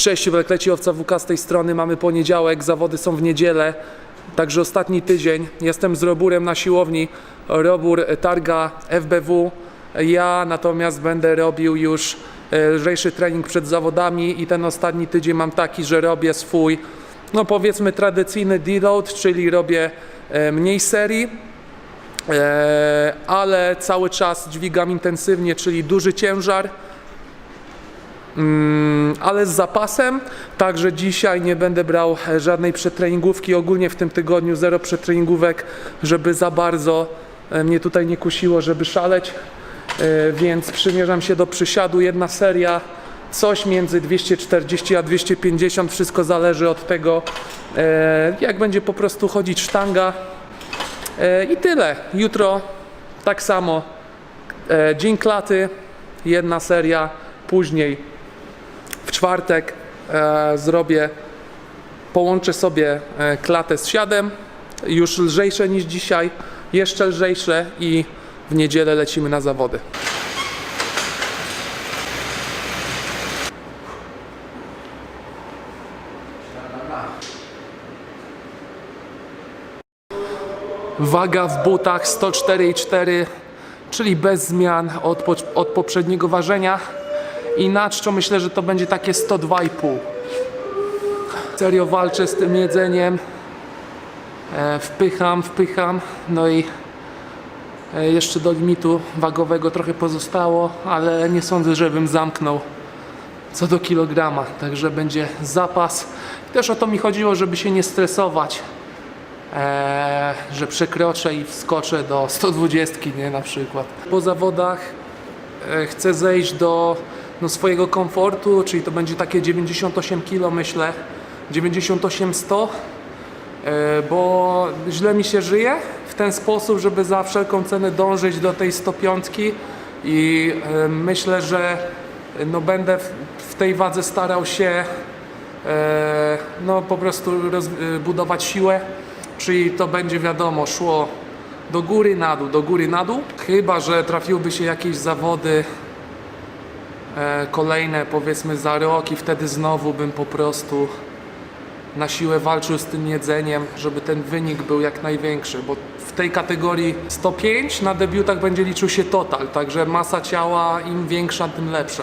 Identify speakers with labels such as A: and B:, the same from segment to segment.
A: Cześć, w Leci Owca WK z tej strony. Mamy poniedziałek, zawody są w niedzielę. Także ostatni tydzień. Jestem z Roburem na siłowni. Robur targa FBW. Ja natomiast będę robił już e, lżejszy trening przed zawodami i ten ostatni tydzień mam taki, że robię swój, no powiedzmy tradycyjny deload, czyli robię e, mniej serii, e, ale cały czas dźwigam intensywnie, czyli duży ciężar ale z zapasem, także dzisiaj nie będę brał żadnej przetreningówki, ogólnie w tym tygodniu zero przetreningówek, żeby za bardzo e, mnie tutaj nie kusiło, żeby szaleć, E, więc przymierzam się do przysiadu, jedna seria, coś między 240 a 250, wszystko zależy od tego, e, jak będzie po prostu chodzić sztanga. I tyle. Jutro tak samo, dzień klaty, jedna seria, później czwartek e, zrobię, połączę sobie e, klatę z siadem, już lżejsze niż dzisiaj, jeszcze lżejsze i w niedzielę lecimy na zawody. Waga w butach 104,4, czyli bez zmian od, od poprzedniego ważenia. I na czczo myślę, że to będzie takie 102,5. Serio walczę z tym jedzeniem. E, wpycham, wpycham. No i e, jeszcze do limitu wagowego trochę pozostało, ale nie sądzę, żebym zamknął co do kilograma. Także będzie zapas. Też o to mi chodziło, żeby się nie stresować. Eee, że przekroczę i wskoczę do 120, nie na przykład. Po zawodach e, chcę zejść do no, swojego komfortu, czyli to będzie takie 98 kg myślę, 98-100, e, bo źle mi się żyje w ten sposób, żeby za wszelką cenę dążyć do tej 105 i e, myślę, że no, będę w, tej wadze starał się e, no, po prostu budować siłę, czyli to będzie wiadomo szło do góry, na dół, do góry, na dół. Chyba, że trafiłyby się jakieś zawody kolejne powiedzmy za rok i wtedy znowu bym po prostu na siłę walczył z tym jedzeniem, żeby ten wynik był jak największy, bo w tej kategorii 105 na debiutach będzie liczył się total, także masa ciała im większa, tym lepsza.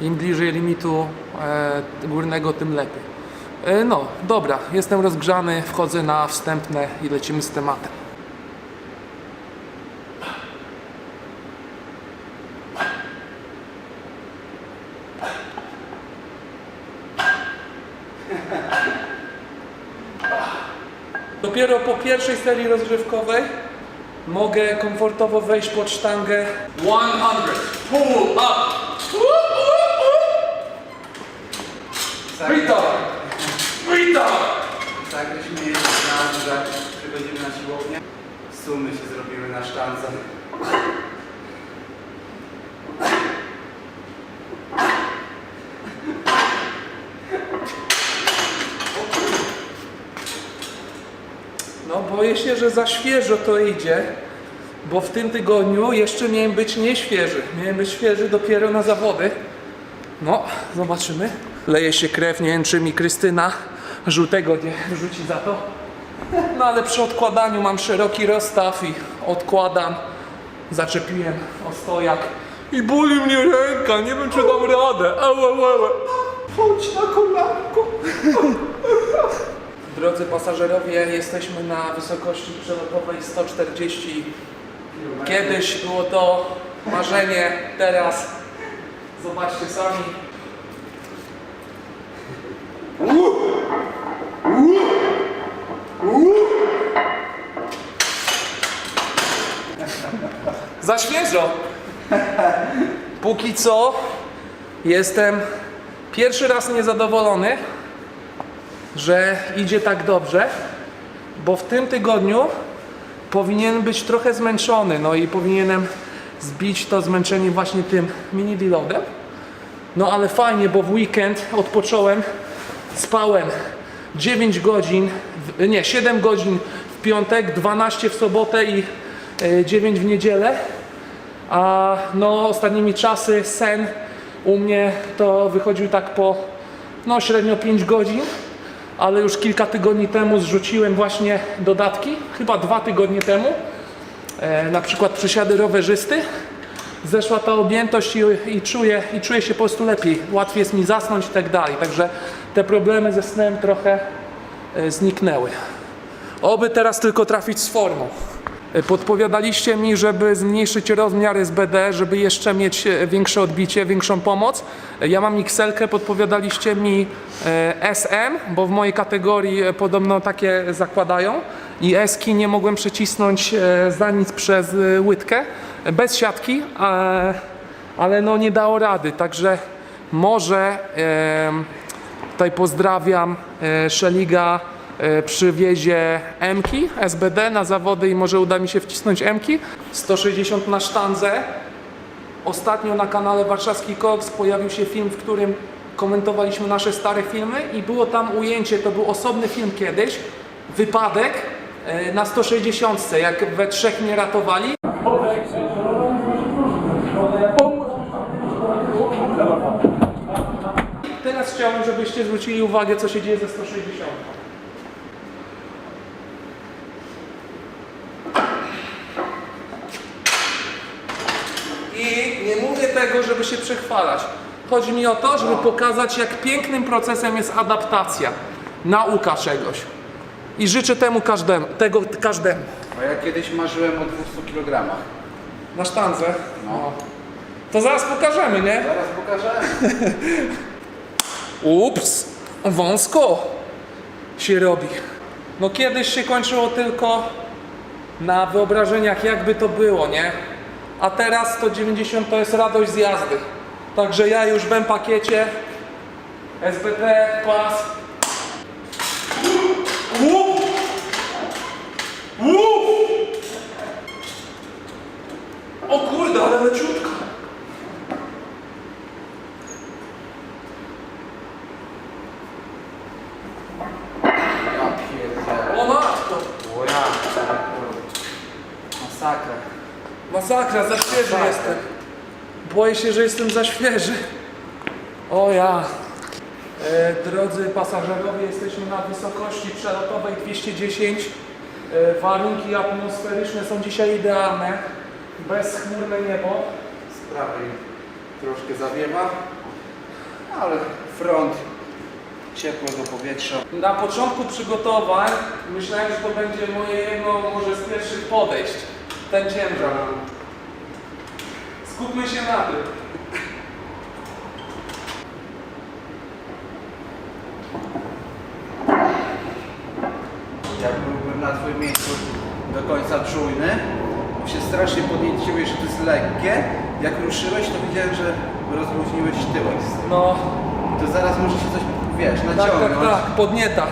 A: Im bliżej limitu e, górnego, tym lepiej. E, no, dobra, jestem rozgrzany, wchodzę na wstępne i lecimy z tematem. Dopiero po pierwszej serii rozgrzewkowej mogę komfortowo wejść pod sztangę 100. Pull up. Witam! Witam!
B: Tak, żeśmy mieli plan, że przychodzimy na siłownię, sumy się zrobiły na sztance.
A: Boję się, że za świeżo to idzie, bo w tym tygodniu jeszcze miałem być nieświeży. Miałem być świeży dopiero na zawody. No, zobaczymy. Leje się krew, nie wiem czy mi Krystyna żółtego nie wrzuci za to. No ale przy odkładaniu mam szeroki rozstaw i odkładam. Zaczepiłem o stojak i boli mnie ręka, nie wiem czy dam radę. Ała, ała. Chodź na kolanko. Drodzy pasażerowie, jesteśmy na wysokości przelotowej 140. Kiedyś było to marzenie, teraz zobaczcie sami. Za świeżo. Póki co jestem pierwszy raz niezadowolony że idzie tak dobrze, bo w tym tygodniu powinien być trochę zmęczony, no i powinienem zbić to zmęczenie właśnie tym mini deloadem. No ale fajnie, bo w weekend odpocząłem, spałem 9 godzin, nie, 7 godzin w piątek, 12 w sobotę i e, 9 w niedzielę. A no ostatnimi czasy sen u mnie to wychodził tak po no średnio 5 godzin, ale już kilka tygodni temu zrzuciłem właśnie dodatki, chyba dwa tygodnie temu, e, na przykład przysiady rowerzysty. Zeszła ta objętość i, i, czuję, i czuję się po prostu lepiej. Łatwiej jest mi zasnąć i tak dalej. Także te problemy ze snem trochę e, zniknęły. Oby teraz tylko trafić z formą. E, Podpowiadaliście mi, żeby zmniejszyć rozmiar SBD, żeby jeszcze mieć e, większe odbicie, większą pomoc. E, Ja mam XL, podpowiadaliście mi SM, bo w mojej kategorii podobno takie zakładają. I Eski nie mogłem przecisnąć za nic przez łydkę, bez siatki, ale no nie dało rady. Także może Tutaj pozdrawiam Szeliga przywiezie Mki SBD na zawody i może uda mi się wcisnąć Mki. 160 na sztandze. Ostatnio na kanale Warszawski Koks pojawił się film, w którym komentowaliśmy nasze stare filmy i było tam ujęcie, to był osobny film kiedyś, wypadek e, na 160, jak we trzech mnie ratowali. Teraz chciałbym, żebyście zwrócili uwagę, co się dzieje ze 160. I nie mówię tego, żeby się przechwalać. Chodzi mi o to, żeby pokazać, jak pięknym procesem jest adaptacja, nauka czegoś. I życzę temu każdemu, tego każdemu.
B: A ja kiedyś marzyłem o 200 kg.
A: Na sztandze.
B: No.
A: To zaraz pokażemy, nie?
B: Zaraz pokażemy.
A: Ups, wąsko się robi. No kiedyś się kończyło tylko na wyobrażeniach, jakby to było, nie? A teraz 190 to jest radość z jazdy. Także ja już w pakiecie SBT, pas. O kurde, ale leciutko.
B: Ja pierdzielę.
A: O matko!
B: O ja. Masakra.
A: Masakra, za świeży
B: Masakra.
A: jestem. Boję się, że jestem za świeży. O ja. E, drodzy pasażerowie, jesteśmy na wysokości przelotowej 210. E, warunki atmosferyczne są dzisiaj idealne. Bezchmurne niebo.
B: Z prawej troszkę zawiewa, ale front ciepłego powietrza.
A: Na początku przygotowań myślałem, że to będzie moje jedno może z pierwszych podejść. Ten ciężar. Skupmy się na tym.
B: Jak byłbym na Twoim miejscu do końca czujny, bo się strasznie podnieciłeś, że to jest lekkie. Jak ruszyłeś, to widziałem, że rozluźniłeś tyłek.
A: No,
B: To zaraz może się coś, wiesz,
A: tak,
B: naciągnąć.
A: tak, tak, podnieta.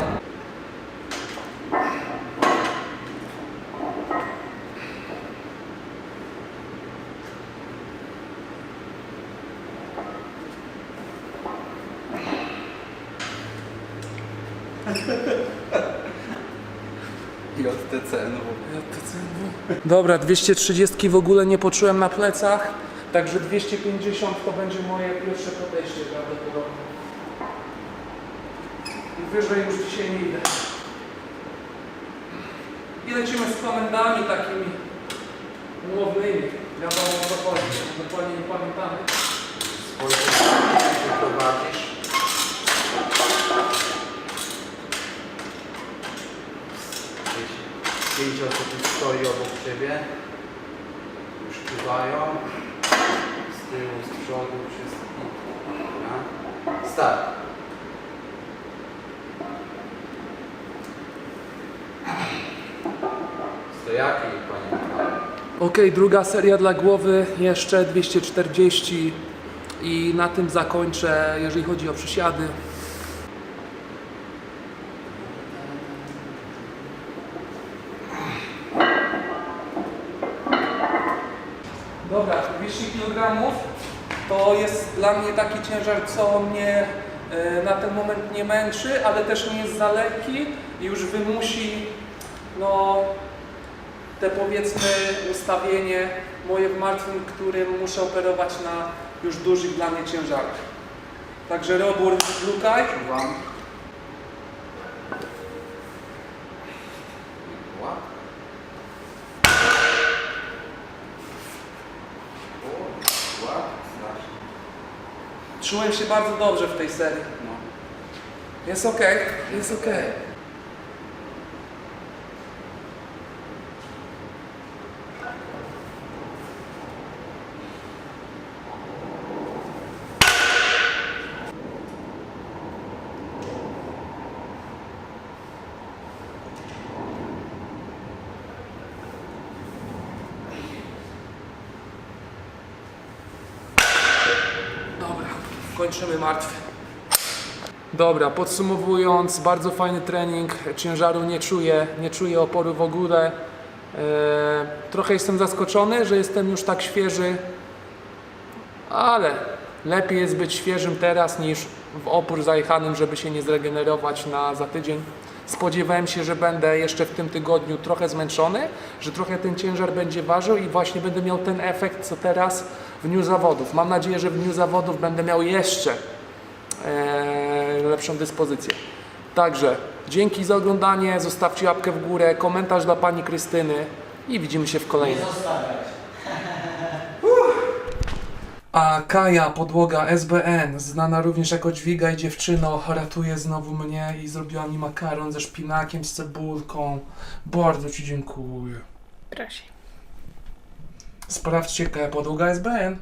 B: JTC, bo
A: Dobra, 230 w ogóle nie poczułem na plecach, także 250 to będzie moje pierwsze podejście prawdopodobnie. I wyżej już dzisiaj nie idę. I lecimy z komendami takimi umownymi. Wiadomo o co chodzi, dokładnie nie pamiętamy.
B: spojrzysz, prowadzisz. Pięć osób stoi obok Ciebie. Już czuwają. Z tyłu, z przodu, wszystko. Dobra. Start. Stojaki, Panie.
A: Ok, druga seria dla głowy, jeszcze 240 i na tym zakończę, jeżeli chodzi o przysiady. Dobra, 200 kg to jest dla mnie taki ciężar, co mnie e, na ten moment nie męczy, ale też nie jest za lekki i już wymusi no, te powiedzmy ustawienie moje w martwym, którym muszę operować na już dużych dla mnie ciężarach. Także robór lukaj.
B: Czuwam. Łap. O, łap. Strasznie.
A: Czułem się bardzo dobrze w tej serii.
B: No.
A: Jest ok, jest ok. Dobra, kończymy martwy. Dobra, podsumowując, bardzo fajny trening, ciężaru nie czuję, nie czuję oporu w ogóle. E, trochę jestem zaskoczony, że jestem już tak świeży, ale lepiej jest być świeżym teraz niż w opór zajechanym, żeby się nie zregenerować na za tydzień. Spodziewałem się, że będę jeszcze w tym tygodniu trochę zmęczony, że trochę ten ciężar będzie ważył i właśnie będę miał ten efekt, co teraz w dniu zawodów. Mam nadzieję, że w dniu zawodów będę miał jeszcze e, lepszą dyspozycję. Także dzięki za oglądanie, zostawcie łapkę w górę, komentarz dla Pani Krystyny i widzimy się w kolejnym. A Kaja, podłoga SBN, znana również jako dźwigaj dziewczyno, ratuje znowu mnie i zrobiła mi makaron ze szpinakiem, z cebulką. Bardzo Ci dziękuję.
C: Proszę.
A: Sprawdźcie Kaja, podłoga SBN.